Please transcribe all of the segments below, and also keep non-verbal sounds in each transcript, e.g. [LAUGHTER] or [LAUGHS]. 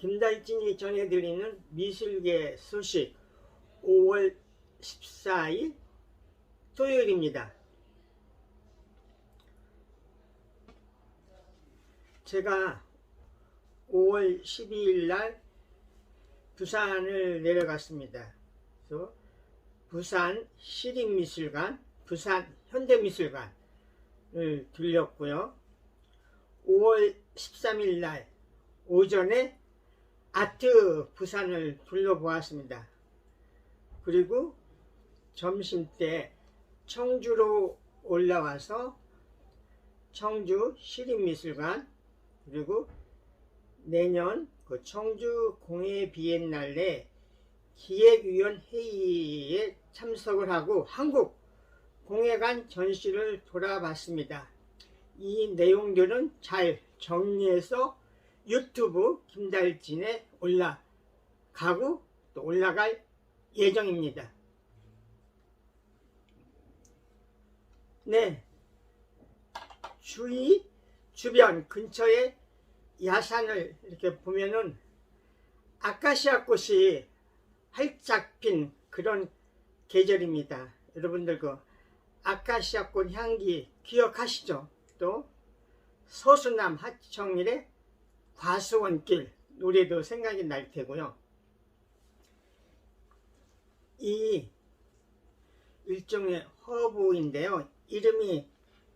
김달진이 전해드리는 미술계 소식 5월 14일 토요일입니다. 제가 5월 12일 날 부산을 내려갔습니다. 그래서 부산 시립미술관, 부산 현대미술관을 들렸고요. 5월 13일 날 오전에 아트 부산을 둘러보았습니다. 그리고 점심 때 청주로 올라와서 청주 시립미술관 그리고 내년 그 청주 공예 비엔날레 기획위원 회의에 참석을 하고 한국 공예관 전시를 돌아봤습니다. 이 내용들은 잘 정리해서 유튜브 김달진에 올라가고 또 올라갈 예정입니다. 네. 주위 주변 근처에 야산을 이렇게 보면은 아카시아 꽃이 활짝 핀 그런 계절입니다. 여러분들 그 아카시아 꽃 향기 기억하시죠? 또 서수남 하청일의 과수원길 노래도 생각이 날 테고요. 이 일종의 허브인데요. 이름이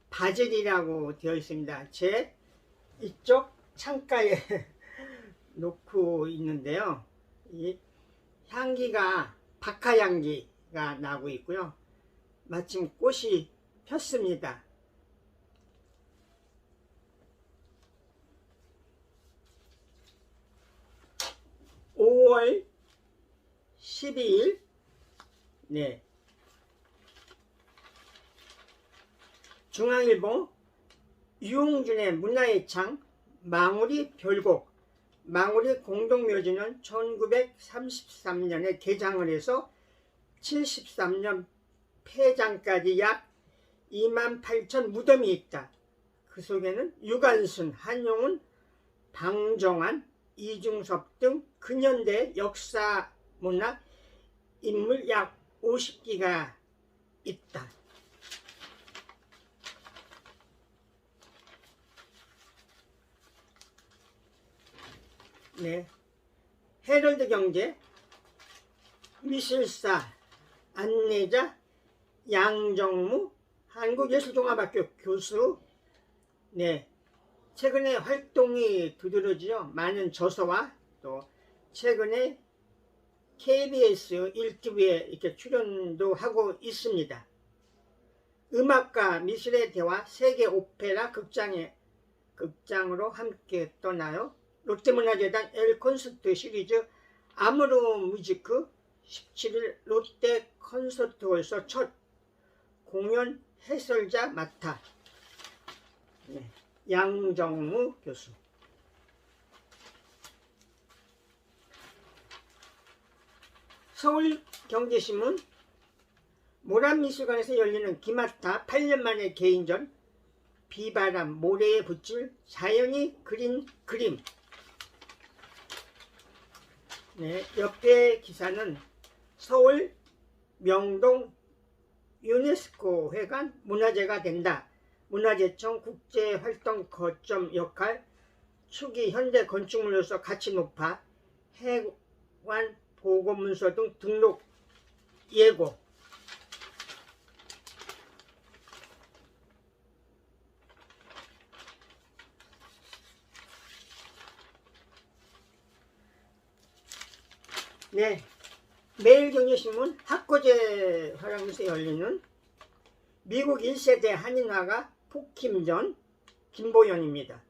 바질이라고 되어 있습니다. 제 이쪽 창가에 [LAUGHS] 놓고 있는데요. 이 향기가 박하 향기가 나고 있고요. 마침 꽃이 폈습니다. (5월 12일) 네 중앙일보 유홍준의 문화의 창 망우리 별곡 망우리 공동묘지는 1933년에 개장을 해서 73년 폐장까지 약 2만 8천 무덤이 있다. 그 속에는 유관순, 한용운, 방정환, 이중섭 등 근현대 역사 문화 인물 약 50기가 있다. 네. 헤럴드 경제, 미술사, 안내자, 양정무, 한국예술종합학교 교수, 네. 최근에 활동이 두드러지죠. 많은 저서와 또 최근에 KBS 1TV에 이렇게 출연도 하고 있습니다. 음악과 미술의 대화 세계 오페라 극장에 극장으로 함께 떠나요. 롯데문화재단 엘 콘서트 시리즈 아무로 뮤지크 17일 롯데 콘서트홀에서 첫 공연 해설자 맡아 네, 양정무 교수. 서울경제신문. 모란미술관에서 열리는 기마타 8년 만에 개인전. 비바람 모래에 붙일 자연이 그린 그림. 네, 옆에 기사는 서울 명동 유네스코 회관 문화재가 된다. 문화재청 국제활동 거점 역할 축이 현대 건축물로서 가치 높아 해관 보고문서 등 등록 예고 네. 매일경제신문 학고제 활용에서 열리는 미국 1세대 한인화가 폭힘전 김보연입니다.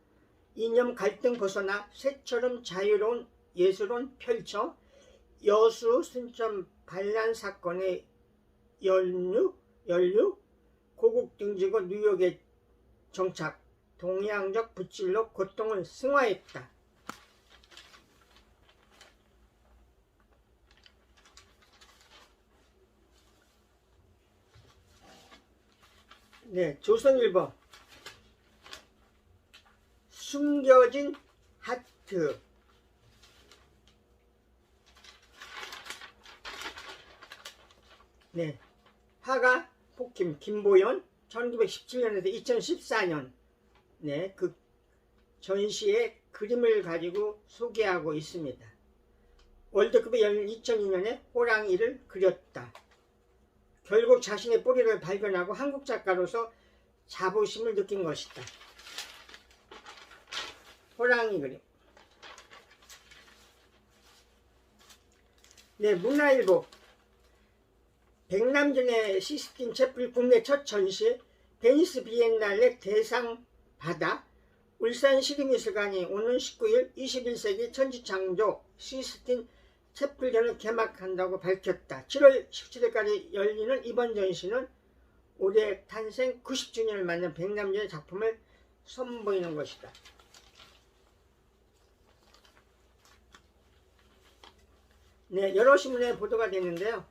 이념 갈등 벗어나 새처럼 자유로운 예술은 펼쳐 여수 순천 반란 사건의 연루, 연루 고국 등지고 뉴욕에 정착 동양적 부칠로 고통을 승화했다. 네, 조선일보 숨겨진 하트 네, 화가 폭김 김보연 1917년에서 2014년 네, 그 전시의 그림을 가지고 소개하고 있습니다. 월드컵에 열린 2002년에 호랑이를 그렸다. 결국 자신의 뿌리를 발견하고 한국 작가로서 자부심을 느낀 것이다. 호랑이 그림. 네, 문화일보. 백남준의 시스틴 채플 국내 첫 전시 베니스 비엔날레 대상 받아 울산 시립미술관이 오는 19일 21세기 천지창조 시스틴 채플전을 개막한다고 밝혔다. 7월 17일까지 열리는 이번 전시는 올해 탄생 90주년을 맞는 백남준의 작품을 선보이는 것이다. 네, 여러 신문에 보도가 됐는데요.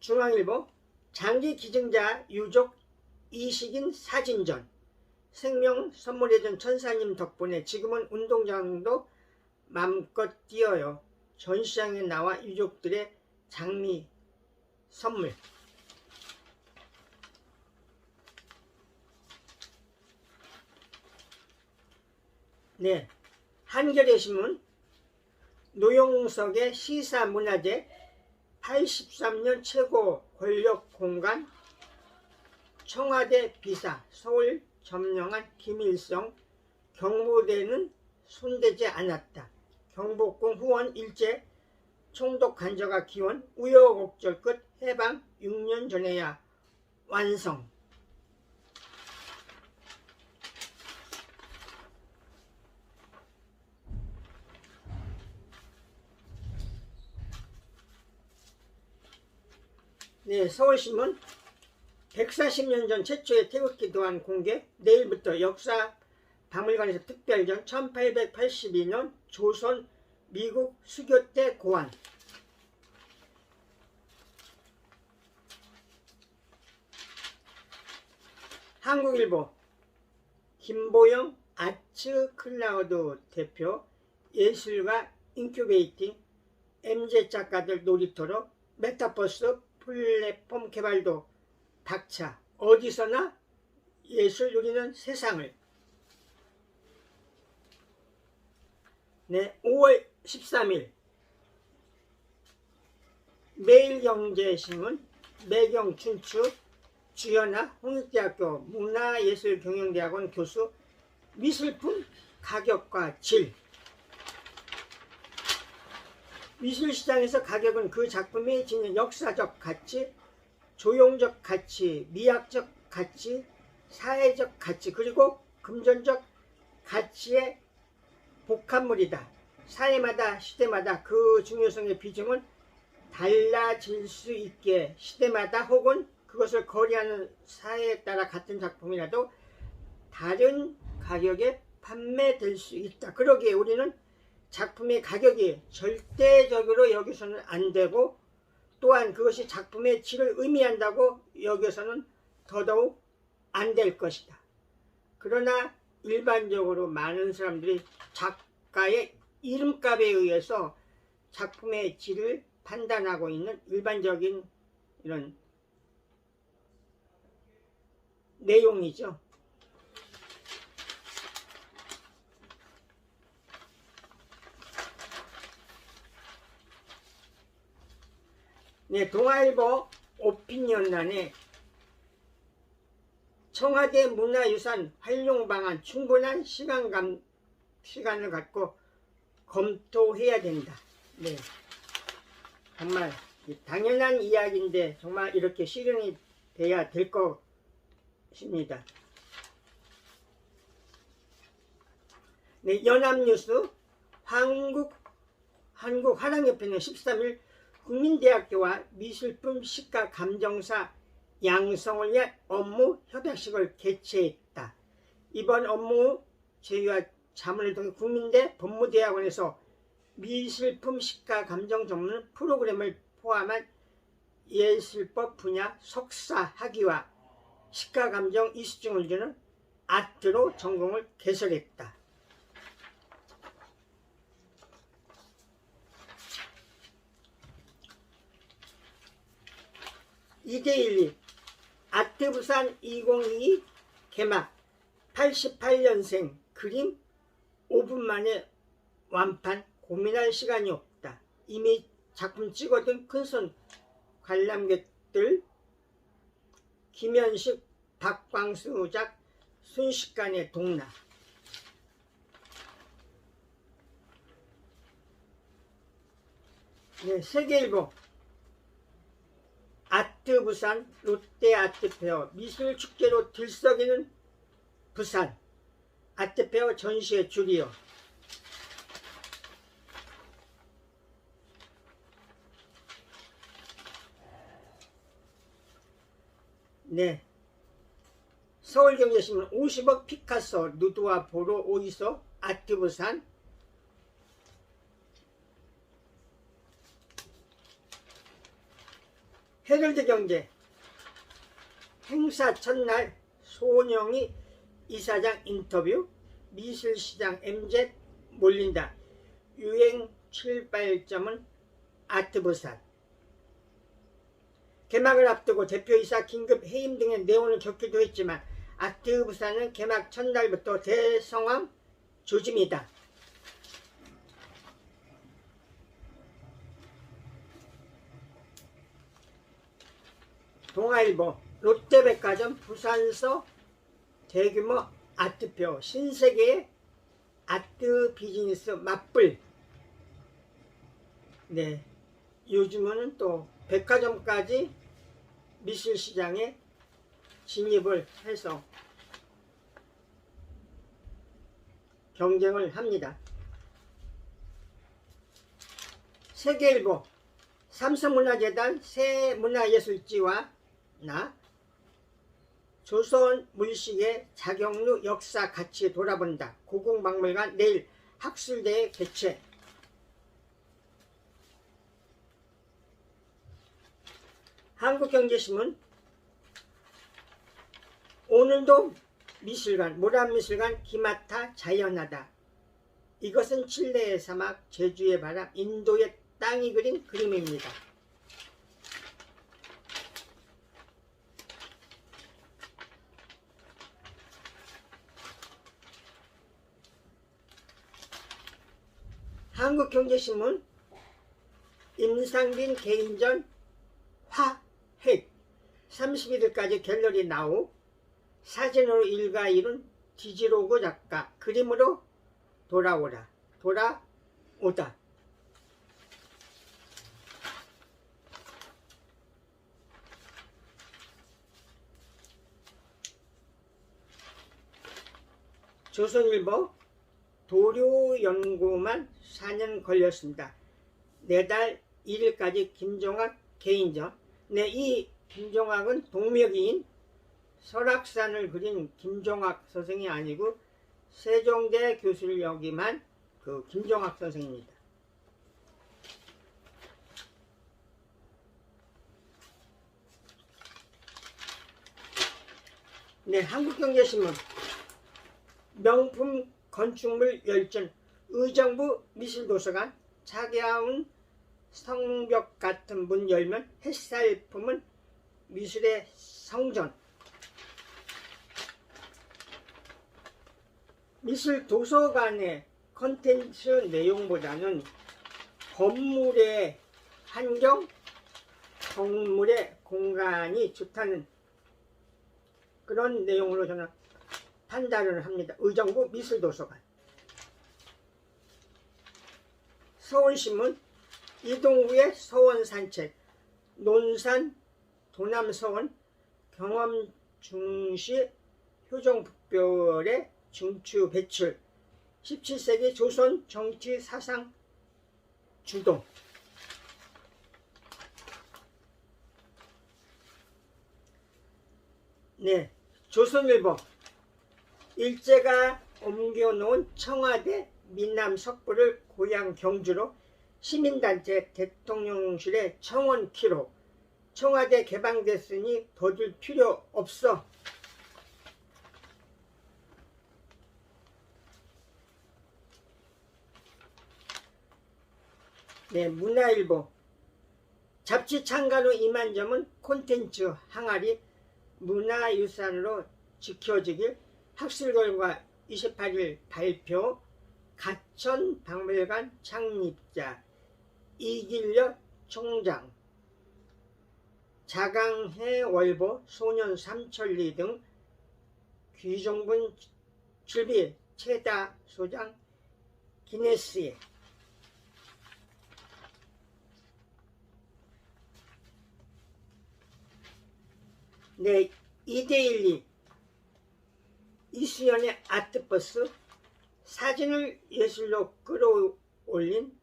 중앙일보 장기 기증자 유족 이식인 사진전 생명 선물해준 천사님 덕분에 지금은 운동장도 맘껏 뛰어요. 전시장에 나와 유족들의 장미 선물. 네, 한겨레 신문. 노용석의 시사문화재 83년 최고 권력 공간. 청와대 비사 서울 점령한 김일성. 경무대는 손대지 않았다. 경복궁 후원 일제 총독 간저가 기원 우여곡절 끝 해방 6년 전에야 완성. 네, 서울신문 140년 전 최초의 태극기 도안 공개 내일부터 역사 박물관에서 특별전 1882년 조선 미국 수교 때 고안. 한국일보. 김보영 아츠 클라우드 대표 예술가 인큐베이팅 MZ 작가들 놀이터로 메타버스 플랫폼 개발도 닥차 어디서나 예술 누리는 세상을 네 5월 13일. 매일경제신문 매경춘추 주연아 홍익대학교 문화예술경영대학원 교수 미술품 가격과 질. 미술시장에서 가격은 그 작품이 지닌 역사적 가치, 조용적 가치, 미학적 가치, 사회적 가치, 그리고 금전적 가치의 복합물이다. 사회마다 시대마다 그 중요성의 비중은 달라질 수 있게 시대마다 혹은 그것을 거래하는 사회에 따라 같은 작품이라도 다른 가격에 판매될 수 있다. 그러기에 우리는 작품의 가격이 절대적으로 여기서는 안 되고 또한 그것이 작품의 질을 의미한다고 여기서는 더더욱 안 될 것이다. 그러나 일반적으로 많은 사람들이 작가의 이름값에 의해서 작품의 질을 판단하고 있는 일반적인 이런 내용이죠. 네, 동아일보 오피니언란에 청와대 문화유산 활용 방안 충분한 시간감, 시간을 갖고 검토해야 된다. 네. 정말 당연한 이야기인데 정말 이렇게 실현이 돼야 될 것입니다. 네, 연합뉴스 한국 한국 화랑협회는 13일 국민대학교와 미술품 시가 감정사 양성을 위한 업무 협약식을 개최했다. 이번 업무 제휴와 자문을 통해 국민대 법무대학원에서 미술품 시가 감정 전문 프로그램을 포함한 예술법 분야 석사 학위와 시가 감정 이수증을 주는 아트로 전공을 개설했다. 2대1리 아트부산 2022 개막 88년생 그림 5분 만에 완판 고민할 시간이 없다. 이미 작품 찍어둔 큰손 관람객들 김현식 박광수 작 순식간에 동나 네, 세계일보 아트 부산 롯데 아트페어 미술축제로 들썩이는 부산. 아트페어 전시회 줄이요. 네. 서울경제신문 50억 피카소 누드와 보로 오이소 아트 부산 헤럴드 경제. 행사 첫날 소원영이 이사장 인터뷰 미술시장 MZ 몰린다. 유행 출발점은 아트부산. 개막을 앞두고 대표이사 긴급 해임 등의 내용을 겪기도 했지만 아트부산은 개막 첫날부터 대성황 조짐이다. 동아일보 롯데백화점 부산서 대규모 아트표 신세계의 아트 비즈니스 맞불 네 요즘은 또 백화점까지 미술 시장에 진입을 해서 경쟁을 합니다. 세계일보 삼성문화재단 새 문화예술지와 나 조선 물식의 자경루 역사 같이 돌아본다. 고궁박물관 내일 학술대회 개최 한국경제신문 오늘도 미술관 모란미술관 기마타 자연하다. 이것은 칠레의 사막, 제주의 바람, 인도의 땅이 그린 그림입니다. 한국경제신문 임상빈 개인전 화핵. 31일까지 갤러리 나오. 사진으로 일가 이룬 디지로그 작가. 그림으로 돌아오라. 돌아오다. 조선일보 도료 연구만 4년 걸렸습니다. 내달 1일까지 김종학 개인전. 네, 이 김종학은 동명이인 설악산을 그린 김종학 선생이 아니고 세종대 교수를 역임한 그 김종학 선생입니다. 네, 한국경제신문 명품 건축물 열전 의정부 미술도서관 차가운 성벽 같은 문 열면 햇살 품은 미술의 성전. 미술 도서관의 컨텐츠 내용보다는 건물의 환경, 건물의 공간이 좋다는 그런 내용으로 저는 판단을 합니다. 의정부 미술도서관. 서울신문 이동구의 서원 산책 논산 도남서원 경험 중시 효정북별의 중추 배출 17세기 조선 정치 사상 주동 네 조선일보 일제가 옮겨놓은 청와대 민남 석부를 고향 경주로 시민단체 대통령실의 청원 기록 청와대 개방됐으니 더 줄 필요 없어. 네 문화일보. 잡지 창가로 임한 점은 콘텐츠 항아리 문화유산으로 지켜지길 학술 결과 28일 발표 가천 박물관 창립자 이길려 총장 자강해 월보 소년 삼천리 등 귀종분 출비 최다 소장 기네스에. 네, 이데일리 이수연의 아트버스 사진을 예술로 끌어올린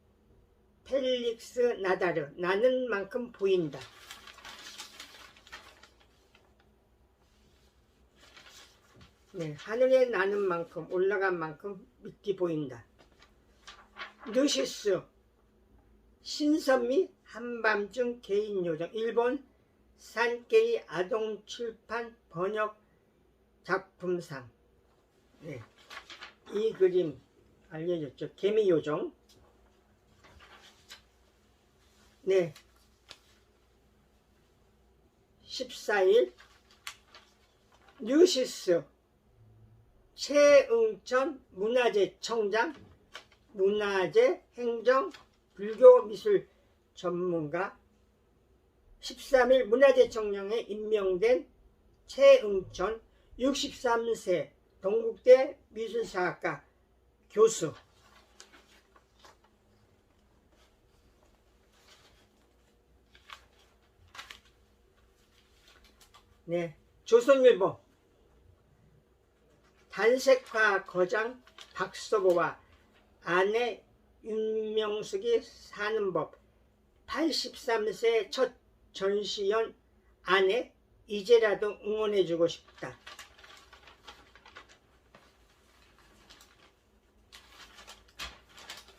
펠릭스 나다르 나는 만큼 보인다. 네, 하늘에 나는 만큼 올라간 만큼 밑이 보인다. 느시스 신선미 한밤중 개인 요정 일본 산케이 아동 출판 번역 작품상 네, 이 그림 알려졌죠. 개미 요정. 네. 14일 뉴시스. 최응천 문화재 청장 문화재 행정 불교 미술 전문가. 13일 문화재청령에 임명된 최응천 63세 동국대 미술사학과 교수. 네, 조선일보. 단색화 거장 박서보와 아내 윤명숙이 사는 법. 83세 첫 전시연 아내 이제라도 응원해주고 싶다.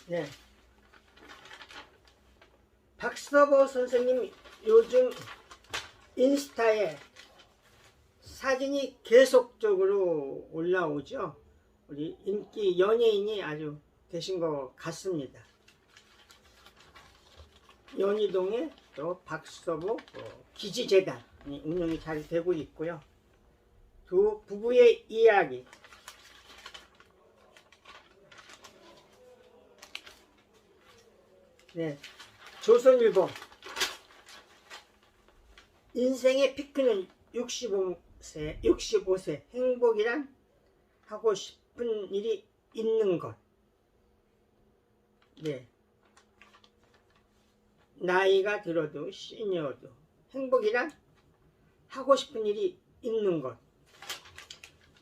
네. 박서보 선생님 요즘 인스타에 사진이 계속적으로 올라오죠. 우리 인기 연예인이 아주 되신 것 같습니다. 연희동에 또 박서보 어, 기지재단이 운영이 잘 되고 있고요. 두 부부의 이야기 네, 조선일보 인생의 피크는 65세, 65세 행복이란 하고 싶은 일이 있는 것. 네. 나이가 들어도 시니어도 행복이란 하고 싶은 일이 있는 것.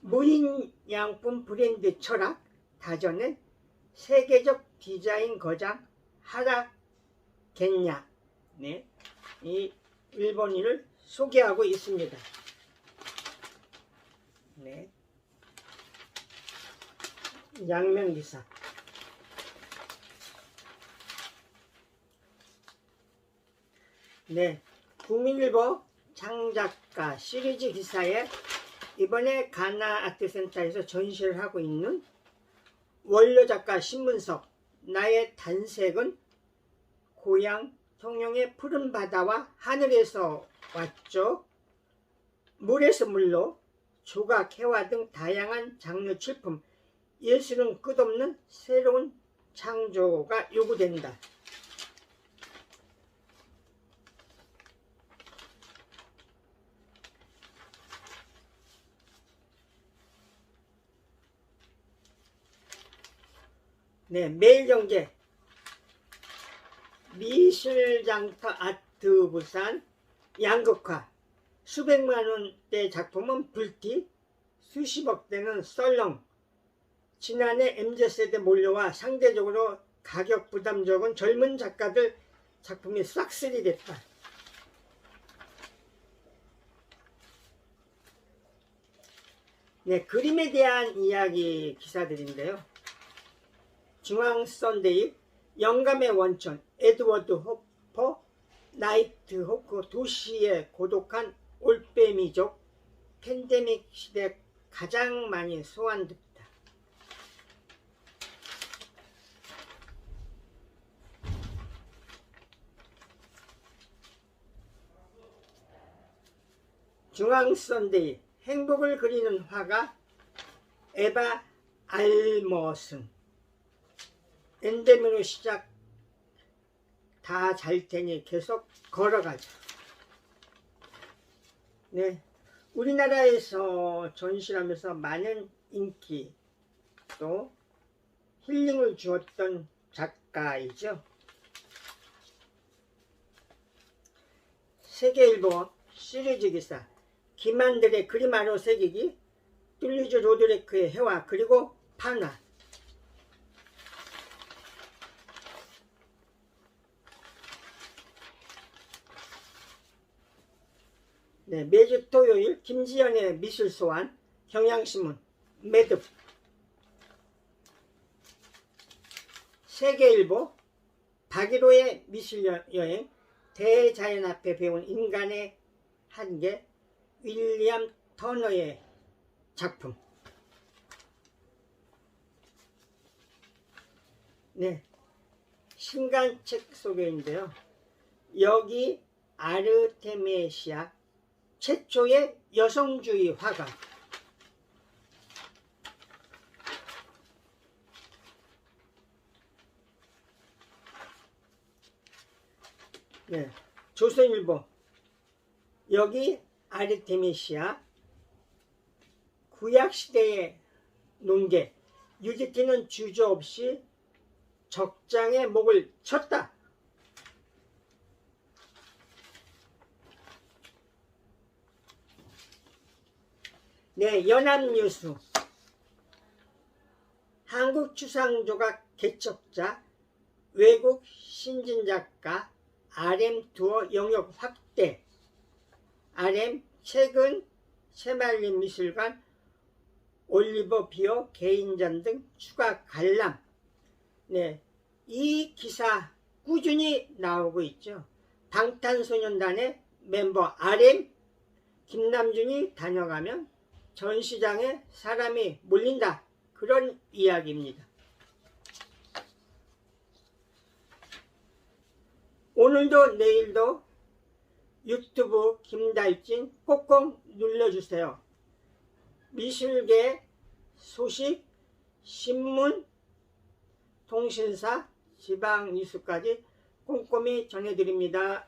무인 양품 브랜드 철학 다전은 세계적 디자인 거장 하라겠냐. 네. 이 일본인을 소개하고 있습니다. 네. 양면기사. 네. 국민일보 장작가 시리즈 기사에 이번에 가나 아트센터에서 전시를 하고 있는 원료 작가 신문석 나의 단색은 고향 통영의 푸른 바다와 하늘에서 왔죠. 물에서 물로 조각, 해화 등 다양한 장르 출품 예술은 끝없는 새로운 창조가 요구된다. 네, 매일경제 미술장터 아트 부산 양극화 수백만 원대 작품은 불티 수십억 대는 썰렁 지난해 MZ세대 몰려와 상대적으로 가격 부담 적은 젊은 작가들 작품이 싹쓸이 됐다. 네, 그림에 대한 이야기 기사들인데요. 중앙 썬데이, 영감의 원천, 에드워드 호퍼, 나이트 호크 도시의 고독한 올빼미족, 팬데믹 시대 가장 많이 소환됐다. 중앙 선데이 행복을 그리는 화가 에바 알머슨 엔데미로 시작 다 잘 테니 계속 걸어가자. 네, 우리나라에서 전시하면서 많은 인기 또 힐링을 주었던 작가이죠. 세계일보 시리즈 기사 김한들의 그림하로 새기기 뚫리즈 로드레크의 해와 그리고 판화 네, 매주 토요일 김지연의 미술 소환 경향신문 매듭. 세계일보 박일호의 미술 여- 여행 대자연 앞에 배운 인간의 한계 윌리엄 터너의 작품. 네 신간책 소개인데요. 여기 아르테메시아 최초의 여성주의 화가. 네, 조선일보. 여기 아르테미시아 구약시대의 논계. 유디티는 주저 없이 적장의 목을 쳤다. 네, 연합뉴스. 한국추상조각 개척자 외국 신진작가 RM 투어 영역 확대. RM 최근 새말린 미술관 올리버 비어 개인전 등 추가 관람. 네, 이 기사 꾸준히 나오고 있죠. 방탄소년단의 멤버 RM 김남준이 다녀가면 전 시장에 사람이 몰린다. 그런 이야기입니다. 오늘도 내일도 유튜브 김달진 꼭꼭 눌러주세요. 미술계 소식, 신문, 통신사, 지방 뉴스까지 꼼꼼히 전해드립니다.